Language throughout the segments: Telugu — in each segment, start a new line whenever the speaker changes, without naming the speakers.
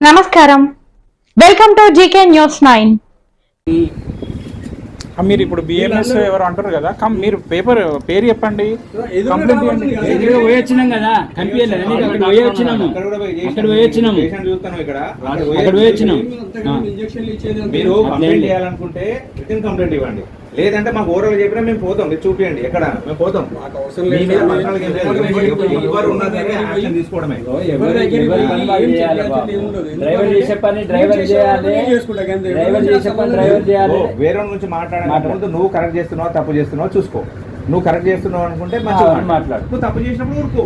నమస్కారం. Welcome to GK news nine
మీరు ఇప్పుడు బిఎంఎస్ ఎవరు అంటారు కదా కం మీరు పేపర్ పేరు చెప్పండి. కంప్లైంట్
పోయి వచ్చినాం కదా కనిపించలేదు. నీకు అక్కడ పోయి వచ్చినాము.
అక్కడ పోయి
అక్కడ పోయి వచ్చినాం.
మీరు కంప్లైంట్. చేయాలనుకుంటే రిటర్న్ కంప్లైంట్ ఇవ్వండి. లేదంటే మాకు ఓరల్ చెప్పినా మేము పోతాం. మీరు చూపియండి. ఎక్కడ? మేము పోతాం. తీసుకోవడమే.
వాళ్ళు. డ్రైవర్ చేసే పని డ్రైవర్ చేయాలి. డ్రైవర్ చేసే పని డ్రైవర్
ఓ,
చేయాలి.
వేరే వాళ్ళ గురించి మాట్లాడే నువ్వు కరెక్ట్ చేస్తున్నావు? తప్పు చేస్తున్నావు? చూసుకో. నువ్వు కరెక్ట్ చేస్తున్నావు అనుకుంటే మంచిగా మాట్లాడు. నువ్వు తప్పు చేసినప్పుడు ఊరుకో.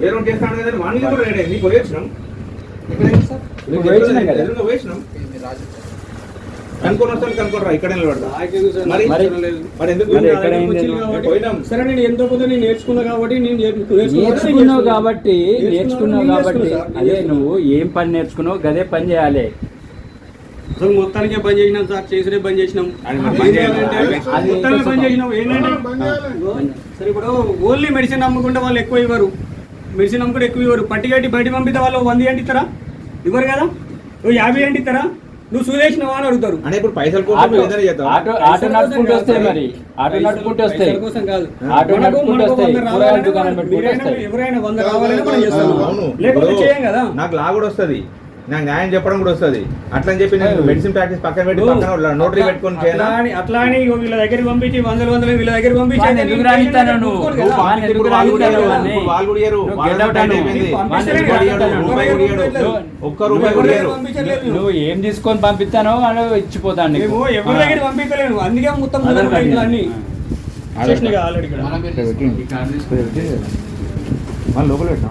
వేరే చేస్తాడు కదా వాడిని కూడా?
నువ్వు పోయి వచ్చినాం కదా.
కనుక్కోరా ఇక్కడ
సరే నేను ఎంతో కొంత నేను నేర్చుకున్నా కాబట్టి నేను నేర్చుకున్నా.
నేర్చుకున్నావు కాబట్టి నేర్చుకున్నావు
నేను
కాబట్టి. అదే నువ్వు ఏం పని నేర్చుకున్నావు గదే పని చేయాలి.
అసలు మొత్తానికే బంద్ చేసినాం సార్ బంద్ చేసినాం. చేయాలంటే
అది
మొత్తానికి బంద్. చేసినాం. ఏంటంటే సరే ఇప్పుడు ఓన్లీ మెడిసిన్ అమ్ముకుంటే వాళ్ళు ఎక్కువ ఇవ్వరు. మెడిసిన్ అమ్ముకుంటే ఎక్కువ ఇవ్వరు. పట్టి కట్టి బయట పంపితే వాళ్ళు వంద ఏంటి ఇస్తారా ఇవ్వరు కదా? యాభై ఏంటి ఇస్తారా నువ్వు సుదేసినవా అని అడుగుతారు.
అంటే ఇప్పుడు పైసల కోసం
ఆటో
ఏదైనా చేద్దాం
ఆటో ఆటో నడుపుకుంటూ వస్తాయి మరి. ఆటో నడుపుకుంటూ వస్తాయి.
కోసం కాదు.
ఆటో నడుపుకుంటూ వస్తాయి. కూరగాయల దుకాణం పెట్టుకుంటూ
ఎవరైనా వంద రావాలని మనం చేస్తాం. లేకపోతే చేయం కదా.
నాకు లా కూడా వస్తుంది. నాకు న్యాయం చెప్పడం కూడా వస్తుంది. అట్లా అని చెప్పి నేను మెడిసిన్ ప్రాక్టీస్ పక్కన పెట్టి పక్కన నోటరీ పెట్టుకొని
అట్లా
చేయాలా
అని అట్లా అని వీళ్ళ దగ్గరికి పంపించి వందలు వందలు వీళ్ళ దగ్గర పంపించి
నువ్వు?
వాళ్ళు వాళ్ళు వాళ్ళ
ఏం తీసుకొని పంపిస్తానో అని ఇచ్చిపోతాను
ఎవరి దగ్గర పంపించలేము అందుకే మొత్తం
వాళ్ళు లోపల పెట్టినా?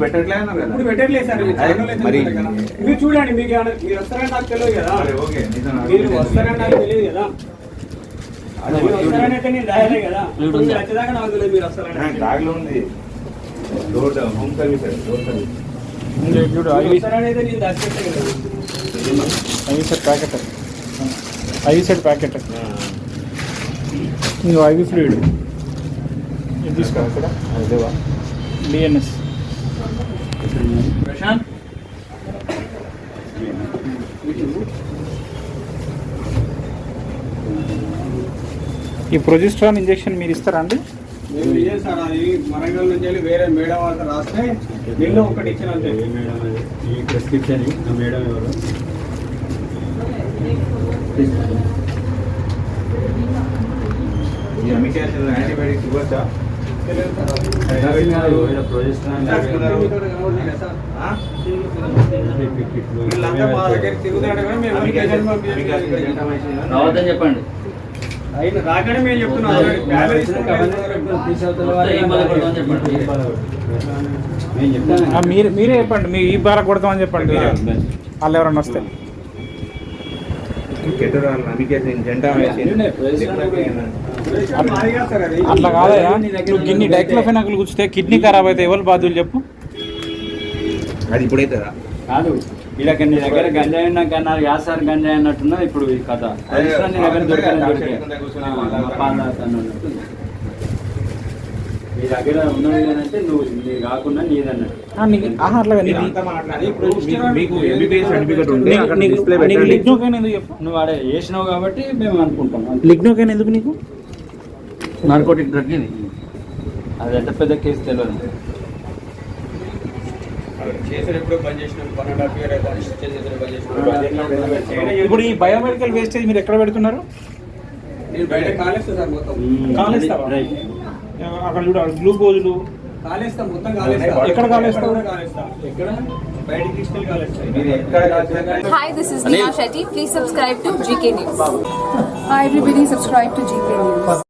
పెట్టట్లే అన్నారు కదా.
ఇప్పుడు పెట్టట్లేదు సార్ మీరు ఛానల్
మరి-.
మీరు చూడండి మీకు మీరు వస్తారని నాకు తెలియదు కదా. మీరు వస్తారని నాకు తెలియదు కదా.
అదే,
మీరు వస్తారని అయితే నేను రాయలే కదా. మీరు వచ్చేదాకా నాకు తెలియదు మీరు వస్తారని.
Home service service.
చూడు IV set packet IV set packet ఇది ఐవి ఫ్లూయిడ్. ఇది తీసుకో ఇక్కడ.
అదేవా
డిఎన్ఎస్
ప్రశాంత్?
ఈ ప్రొజెస్ట్రాన్ ఇంజెక్షన్ మీరు ఇస్తారా అండి?
మేము ఇదే సార్ అది వరంగల్ నుంచి వెళ్ళి వేరే మేడం వాళ్ళకి రాస్తే నిన్న ఒకటి ఇచ్చిన అంతే
మేడం అది? ఈ ప్రిస్క్రిప్షన్ ఆ మేడం ఎవరు?
ఈ అమికేషన్ యాంటీబయాటిక్స్ ఇవ్వచ్చా?
వీళ్ళంతా.
రావద్దని చెప్పండి.
అయిన రాకనే మేము చెప్తున్నాం.
మీరు మీరే చెప్పండి. మీ ఈ బార కొడతామని చెప్పండి. వాళ్ళు ఎవరన్నా వస్తే. అట్లా కాదయా నువ్వు గిన్ని డైక్లోఫెనాకులు కూర్చుతే కిడ్నీ ఖరాబ్ అయితే ఎవరు బాధ్యులు చెప్పు?
అది ఇప్పుడైతుందా
కాదు. వీళ్ళకి నీ దగ్గర గంజాయి ఉన్నాక అన్నారు యా సార్ గంజాయి అన్నట్టున్నా ఇప్పుడు ఈ కథ. నీ దగ్గర దొరకని. నీ దగ్గర ఉన్నది అంటే నువ్వు నీ కాకుండా నీదన్నట్టు నువ్వు ఆడ కాబట్టి మేము అనుకుంటాం.
లిగ్నోకైనా ఎందుకు నీకు?
నార్కోటిక్ డ్రగ్ ఇది. అది ఎంత పెద్ద కేసు తెలియదు
బంద్ చేసినాం వన్ అండ్ హాఫ్ ఇయర్
ఇప్పుడు ఈ బయోమెడికల్ వేస్టేజ్ మీరు ఎక్కడ పెడుతున్నారు?
నేను బయట కాలేస్తా సార్ మొత్తం.
కాలేస్తావా?
రైట్.
అక్కడ చూడ గ్లూకోజులు.
కాలేస్తా మొత్తం కాలేస్తా
ఎక్కడ కాలేస్తావు?
కూడా కాలేస్తా ఎక్కడ? బయటికి తీసుకెళ్ళి కాలేస్తా
మీరు ఎక్కడ కాల్చినా
Hi, this is Neha Shetty. Please subscribe to GK News.
Hi everybody, subscribe to GK News.